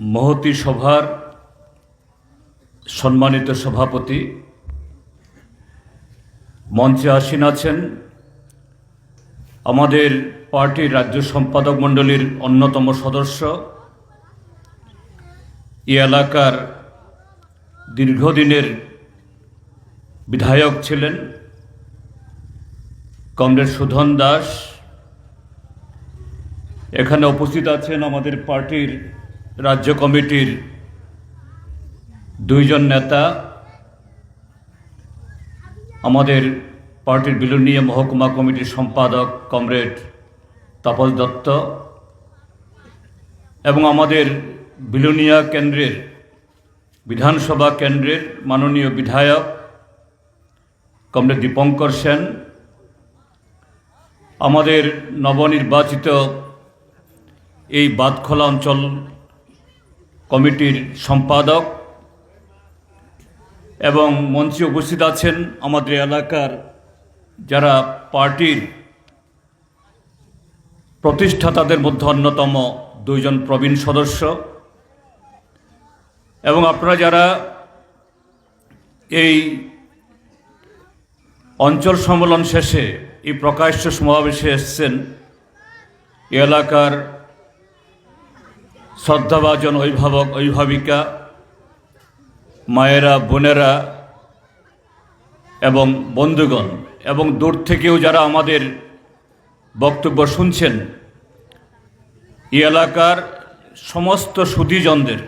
মহতি সভার সম্মানিত সভাপতি মঞ্চে আসীন আছেন আমাদের পার্টির রাজ্য সম্পাদক মণ্ডলীর অন্যতম সদস্য এই এলাকার দীর্ঘদিনের বিধায়ক ছিলেন কমরেড সুধন দাস। এখানে উপস্থিত আছেন আমাদের পার্টির রাজ্য কমিটির দুইজন নেতা, আমাদের পার্টির বিলুনিয়া মহকুমা কমিটির সম্পাদক কমরেড তাপস দত্ত এবং আমাদের বিলুনিয়া কেন্দ্রের, বিধানসভা কেন্দ্রের মাননীয় বিধায়ক কমরেড দীপঙ্কর সেন, আমাদের নবনির্বাচিত এই বাদখোলা অঞ্চল কমিটির সম্পাদক এবং মঞ্চে উপস্থিত আছেন আমাদের এলাকার যারা পার্টির প্রতিষ্ঠাতাদের মধ্যে অন্যতম দুইজন প্রবীণ সদস্য। এবং আপনারা যারা এই অঞ্চল সম্মেলন শেষে এই প্রকাশ্য সমাবেশে এসছেন এলাকার শ্রদ্ধাভাজন অভিভাবক, অভিভাবিকা, মায়েরা, বোনেরা এবং বন্ধুগণ এবং দূর থেকেও যারা আমাদের বক্তব্য শুনছেন, এই এলাকার সমস্ত সুধীজনদের,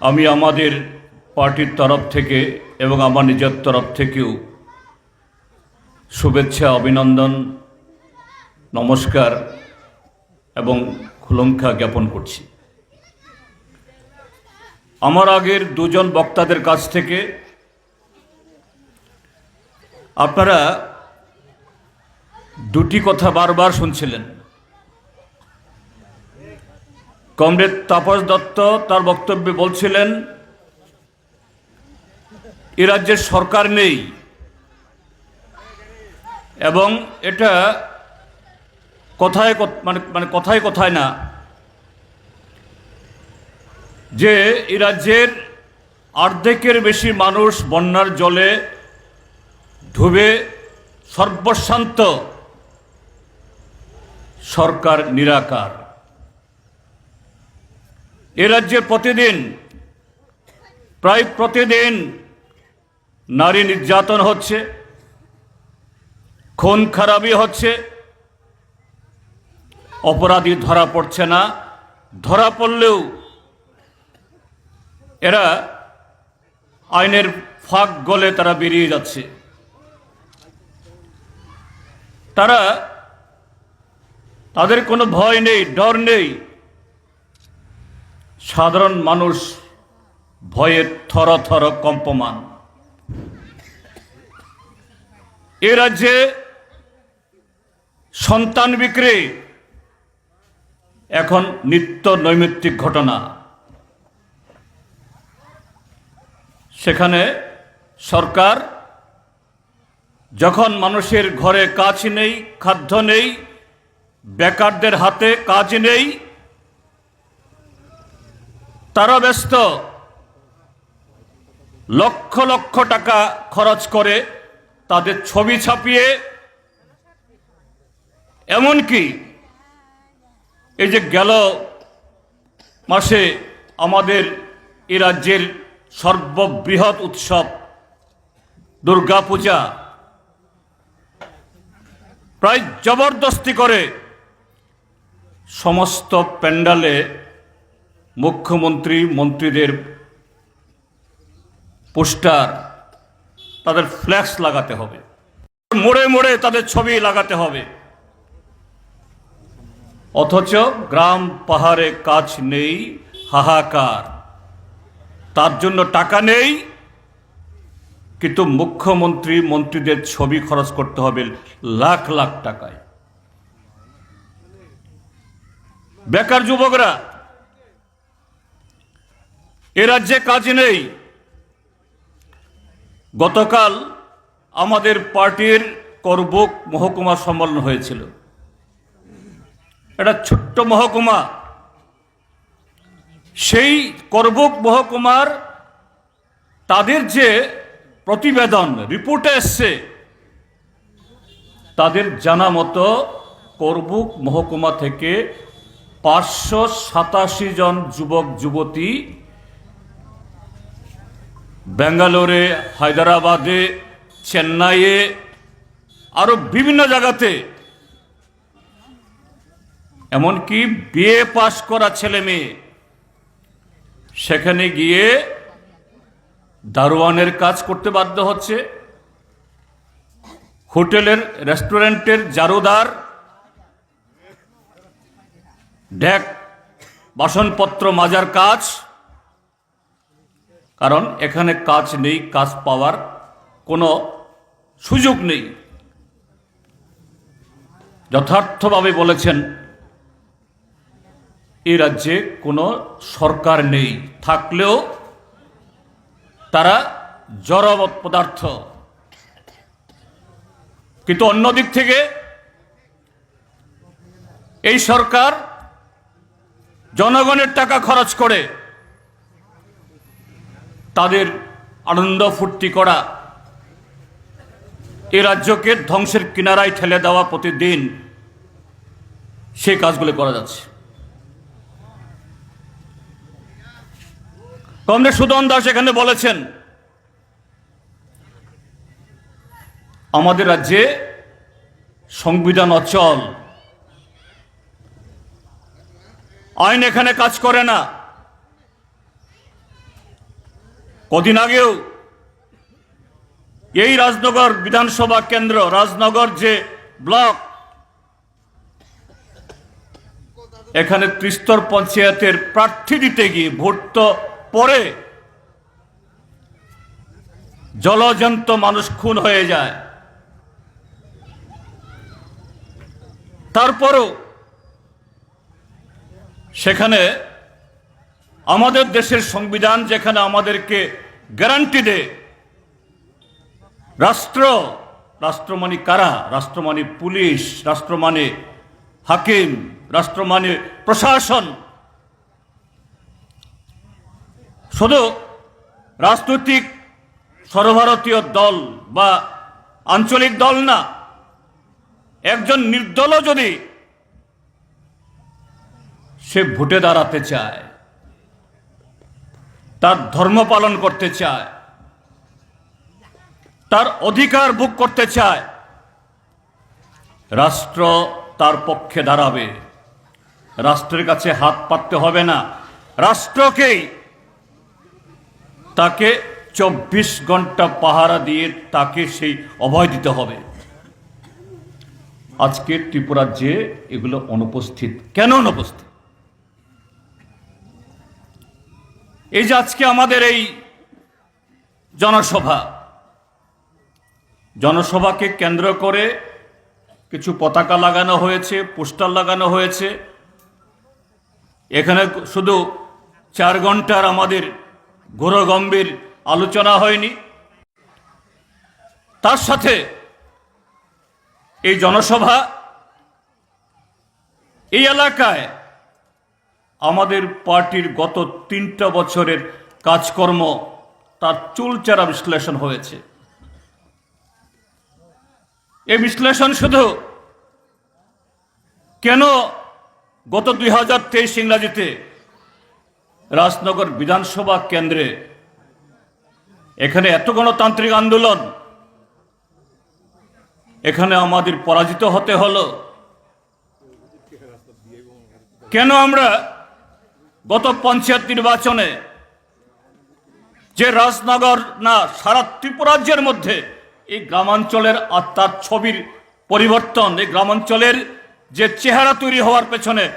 আমি আমাদের পার্টির তরফ থেকে এবং আমার নিজের তরফ থেকেও শুভেচ্ছা, অভিনন্দন, নমস্কার এবং খুলঙ্খা জ্ঞাপন করছি। আমার আগের দুজন বক্তাদের কাছ থেকে আপনারা দুটি কথা বারবার শুনছিলেন। কমরেড তাপস দত্ত তার বক্তব্যে বলছিলেন, এ রাজ্যের সরকার নেই এবং এটা কথায় মানে মানে কথায় কথায় না। যে এই রাজ্যের অর্ধেকের বেশি মানুষ বন্যার জলে ডুবে সর্বশান্ত। সরকার নিরাকার। এ রাজ্যে প্রতিদিন, প্রায় প্রতিদিন নারী নির্যাতন হচ্ছে, খুন খারাপই হচ্ছে অপরাধী ধরা পড়ছে না। ধরা পড়লেও এরা আইনের ফাঁক গলে তারা বেরিয়ে যাচ্ছে। তারা তাদের কোনো ভয় নেই, ডর নেই। সাধারণ মানুষ ভয়ে থর থর কম্পমান। এ রাজ্যে সন্তান বিক্রি এখন নিত্য নৈমিত্তিক ঘটনা। সেখানে সরকার যখন মানুষের ঘরে কাজ নেই, খাদ্য নেই, বেকারদের হাতে কাজ নেই, তারা ব্যস্ত। লক্ষ লক্ষ টাকা খরচ করে তাদের ছবি ছাপিয়ে, এমনকি এই যে গেল মাসে আমাদের এ রাজ্যের সর্ববৃহৎ উৎসব দুর্গাপূজা প্রায় জবরদস্তি করে সমস্ত প্যান্ডালে মুখ্যমন্ত্রী, মন্ত্রীদের পোস্টার, তাদের ফ্ল্যাক্স লাগাতে হবে। মোড়ে মোড়ে তাদের ছবি লাগাতে হবে। অথচ গ্রাম পাহাড়ে কাজ নেই, হাহাকার। তার জন্য টাকা নেই, কিন্তু মুখ্যমন্ত্রী মন্ত্রীদের ছবি খরচ করতে হবে লাখ লাখ টাকায়। বেকার যুবকরা, এ রাজ্যে কাজ নেই। গতকাল আমাদের পার্টির করবুক মহকুমা সম্মেলন হয়েছিল। এটা ছোট্ট মহকুমা। সেই করবুক মহকুমার তাদের যে প্রতিবেদন রিপোর্টে এসছে, তাদের জানা মতো করবুক মহকুমা থেকে পাঁচশো সাতাশি জন যুবক, যুবতী ব্যাঙ্গালোরে, হায়দ্রাবাদে, চেন্নাইয়ে আরও বিভিন্ন জায়গাতে এমনকি বিএ পাশ করা ছেলে মেয়ে। সেখানে গিয়ে দারোয়ানের কাজ করতে বাধ্য হচ্ছে। হোটেলের, রেস্টুরেন্টের জারুদার ডেক বাসনপত্র মাজার কাজ। কারণ এখানে কাজ নেই, কাজ পাওয়ার কোনো সুযোগ নেই। যথার্থভাবে বলেছেন এই রাজ্যে কোনো সরকার নেই। থাকলেও তারা জড়বৎ পদার্থ। কিন্তু অন্যদিক থেকে এই সরকার জনগণের টাকা খরচ করে তাদের আনন্দ ফুর্তি করা, এ রাজ্যকে ধ্বংসের কিনারায় ঠেলে দেওয়া প্রতিদিন সে কাজগুলো করা যাচ্ছে। কমরেড সুদন দাস এখানে বলেছেন, আমাদের রাজ্যে সংবিধান অচল। আইন এখানে কাজ করে না। কদিন আগেও এই রাজনগর বিধানসভা কেন্দ্র, রাজনগর যে ব্লক, এখানে ত্রিস্তর পঞ্চায়েতের প্রার্থী দিতে গিয়ে ভোট তো পরে জলজন্ত মানুষ খুন হয়ে যায়। তারপরও সেখানে আমাদের দেশের সংবিধান যেখানে আমাদেরকে গ্যারান্টি দেয়, রাষ্ট্র রাষ্ট্র মানে কারা? রাষ্ট্র মানে পুলিশ রাষ্ট্র মানে হাকিম রাষ্ট্র মানে প্রশাসন শুধু রাজনৈতিক সর্বভারতীয় দল বা আঞ্চলিক দল না, একজন নির্দলও যদি সে ভোটে দাঁড়াতে চায়, তার ধর্ম পালন করতে চায়, তার অধিকার ভোগ করতে চায়, রাষ্ট্র তার পক্ষে দাঁড়াবে। রাষ্ট্রের কাছে হাত পাততে হবে না। রাষ্ট্রকেই তাকে চব্বিশ ঘণ্টা পাহারা দিয়ে তাকে সেই অভয় দিতে হবে। আজকে ত্রিপুরাজ্যে এগুলো অনুপস্থিত। কেন অনুপস্থিত? এই যে আজকে আমাদের এই জনসভা, জনসভাকে কেন্দ্র করে কিছু পতাকা লাগানো হয়েছে, পোস্টার লাগানো হয়েছে। এখানে শুধু চার ঘণ্টার আমাদের গম্ভীর আলোচনা হয়নি। তার সাথে এই জনসভা এই এলাকায় আমাদের পার্টির গত তিনটা বছরের কাজকর্ম তার চুলচারা বিশ্লেষণ হয়েছে। এই বিশ্লেষণ শুধু কেন গত দুই হাজার তেইশ ইংরাজিতে রাজনগর বিধানসভা কেন্দ্রে। এখানে এত গণতান্ত্রিক আন্দোলন। এখানে আমাদের পরাজিত হতে হলো। কেন আমরা গত পঞ্চায়েত নির্বাচনে যে রাজনগর না, সারা ত্রিপুরাজ্যের মধ্যে এই গ্রামাঞ্চলের আত্মার ছবির পরিবর্তন, এই গ্রামাঞ্চলের যে চেহারা তৈরি হওয়ার পেছনে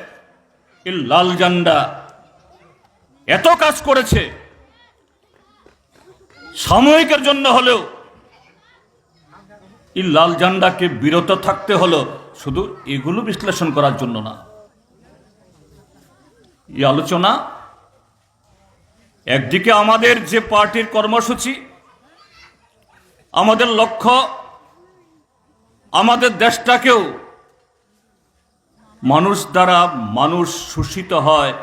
এই লাল জান্ডা এত কাজ করেছে। সাময়িকের জন্য হলেও এই লাল জান্ডাকে বিরত থাকতে হলো শুধু এগুলো বিশ্লেষণ করার জন্য না। এই আলোচনা একদিকে আমাদের যে পার্টির কর্মসূচি, আমাদের লক্ষ্য, আমাদের দেশটাকেও মানুষ দ্বারা মানুষ শোষিত হয়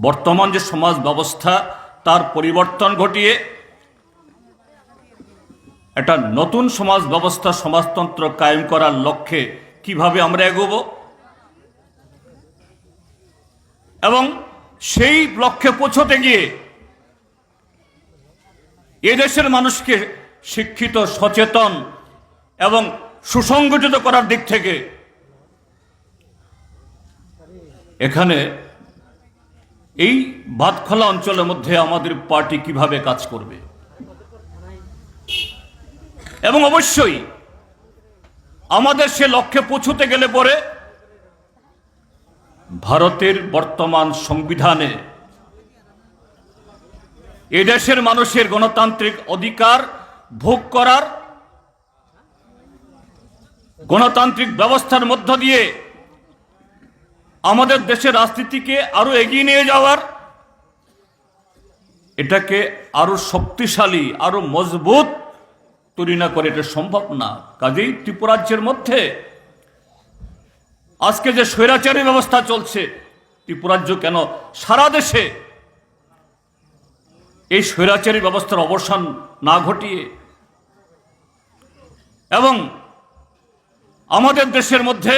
বর্তমান যে সমাজ ব্যবস্থা, তার পরিবর্তন ঘটিয়ে একটা নতুন সমাজ ব্যবস্থা, সমাজতন্ত্র কায়েম করার লক্ষ্যে কীভাবে আমরা এগোব? এবং সেই লক্ষ্যে পৌঁছতে গিয়ে এদেশের মানুষকে শিক্ষিত, সচেতন এবং সুসংগঠিত করার দিক থেকে এখানে এই বাদখলা অঞ্চলের মধ্যে আমাদের পার্টি কীভাবে কাজ করবে? এবং অবশ্যই আমাদের সে লক্ষ্যে পৌঁছতে গেলে পরে ভারতের বর্তমান সংবিধানে এদেশের মানুষের গণতান্ত্রিক অধিকার ভোগ করার গণতান্ত্রিক ব্যবস্থার মধ্য দিয়ে আমাদের দেশের রাজনীতিকে আরও এগিয়ে নিয়ে যাওয়ার, এটাকে আরও শক্তিশালী, আরও মজবুত তৈরি না করে এটা সম্ভব না। কাজেই ত্রিপুরাজ্যের মধ্যে আজকে যে স্বৈরাচারী ব্যবস্থা চলছে, ত্রিপুরাজ্য কেন সারা দেশে এই স্বৈরাচারী ব্যবস্থার অবসান না ঘটিয়ে এবং আমাদের দেশের মধ্যে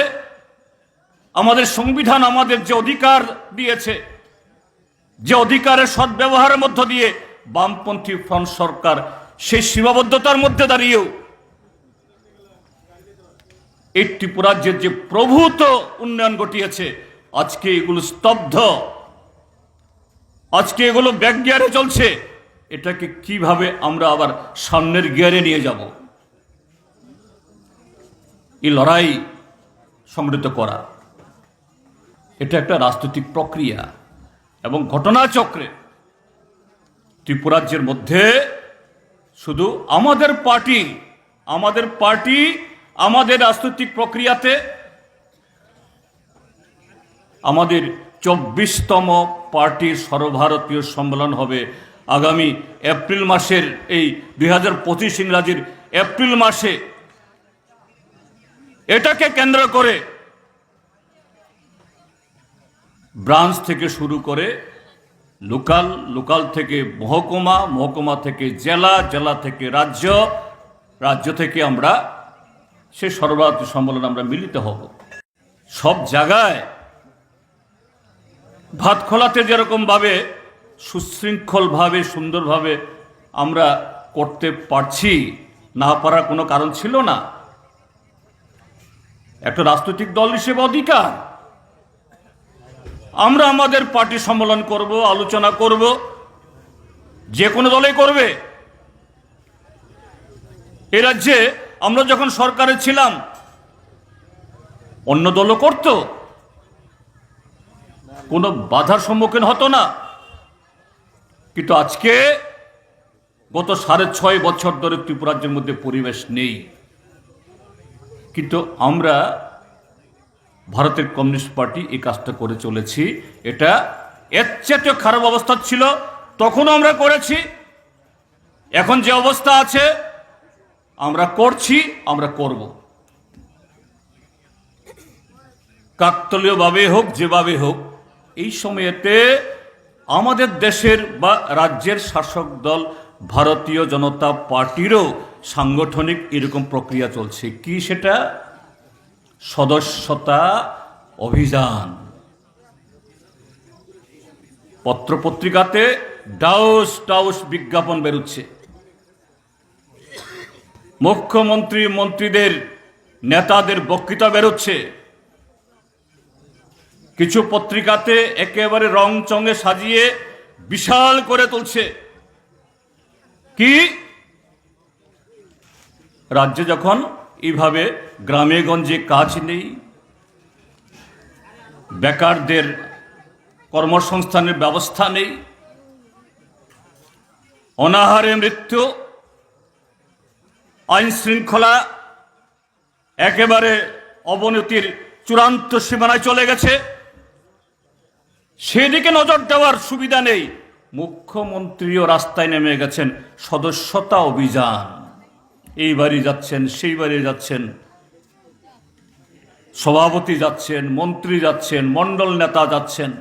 আমাদের সংবিধান আমাদের যে অধিকার দিয়েছে, যে অধিকারের সদ্ব্যবহারের মধ্য দিয়ে বামপন্থী ফ্রন্ট সরকার সেই সীমাবদ্ধতার মধ্যে দাঁড়িয়েও এই ত্রিপুরাজ্যের যে প্রভূত উন্নয়ন ঘটিয়েছে, আজকে এগুলো স্তব্ধ। আজকে এগুলো ব্যাক গিয়ারে চলছে। এটাকে কীভাবে আমরা আবার সামনের গিয়ারে নিয়ে যাব? এই লড়াই সংগঠিত করা। এটা একটা রাজনৈতিক প্রক্রিয়া এবং ঘটনাচক্রে ত্রিপুরাজ্যের মধ্যে শুধু আমাদের পার্টি আমাদের পার্টি, আমাদের রাজনৈতিক প্রক্রিয়াতে আমাদের চব্বিশতম পার্টির সর্বভারতীয় সম্মেলন হবে আগামী এপ্রিল মাসের এই দুই হাজার পঁচিশ ইংরাজির এপ্রিল মাসে। এটাকে কেন্দ্র করে ব্রাঞ্চ থেকে শুরু করে লোকাল লোকাল থেকে মহকুমা মহকুমা থেকে জেলা জেলা থেকে রাজ্য রাজ্য থেকে আমরা সে সর্বভারতীয় সম্মেলন আমরা মিলিত হব। সব জায়গায় ভাত খোলাতে যেরকমভাবে সুশৃঙ্খলভাবে, সুন্দরভাবে আমরা করতে পারছি, না পারার কোনো কারণ ছিল না। একটা রাজনৈতিক দল হিসেবে অধিকার। আমরা আমাদের পার্টি সম্মেলন করব, আলোচনা করব, যে কোনো দলে করবে। এ রাজ্যে আমরা যখন সরকারে ছিলাম, অন্য দলও করত। কোনো বাধার সম্মুখীন হতো না। কিন্তু আজকে গত সাড়ে ছয় বছর ধরে ত্রিপুরাজ্যের মধ্যে পরিবেশ নেই। কিন্তু আমরা ভারতের কমিউনিস্ট পার্টি এই কাজটা করে চলেছি। এটা এর চেয়ে খারাপ অবস্থা ছিল, তখনও আমরা করেছি। এখন যে অবস্থা আছে, আমরা করছি, আমরা করব। কাকতলীয়ভাবে হোক, যেভাবে হোক, এই সময়েতে আমাদের দেশের বা রাজ্যের শাসক দল, ভারতীয় জনতা পার্টিরও সাংগঠনিক এরকম প্রক্রিয়া চলছে। কি সেটা? সদস্যতা অভিযান। পত্রপত্রিকাতে ডাউস টাউস বিজ্ঞাপন বেরোচ্ছে। মুখ্যমন্ত্রী মন্ত্রীদের, নেতাদের বক্তৃতা বেরোচ্ছে। কিছু পত্রিকাতে একেবারে রং চঙে সাজিয়ে বিশাল করে তুলছে। কি? রাজ্যে যখন এইভাবে গ্রামে গঞ্জে কাজ নেই। বেকারদের কর্মসংস্থানের ব্যবস্থা নেই। অনাহারে মৃত্যু। আইন শৃঙ্খলা একেবারে অবনতির চূড়ান্ত সীমানায় চলে গেছে। সেদিকে নজর দেওয়ার সুবিধা নেই। মুখ্যমন্ত্রীও রাস্তায় নেমে গেছেন সদস্যতা অভিযান। এই বাড়ি যাচ্ছেন সেই বাড়ি যাচ্ছেন। সভাপতি যাচ্ছেন মন্ত্রী যাচ্ছেন মণ্ডল নেতা যাচ্ছেন।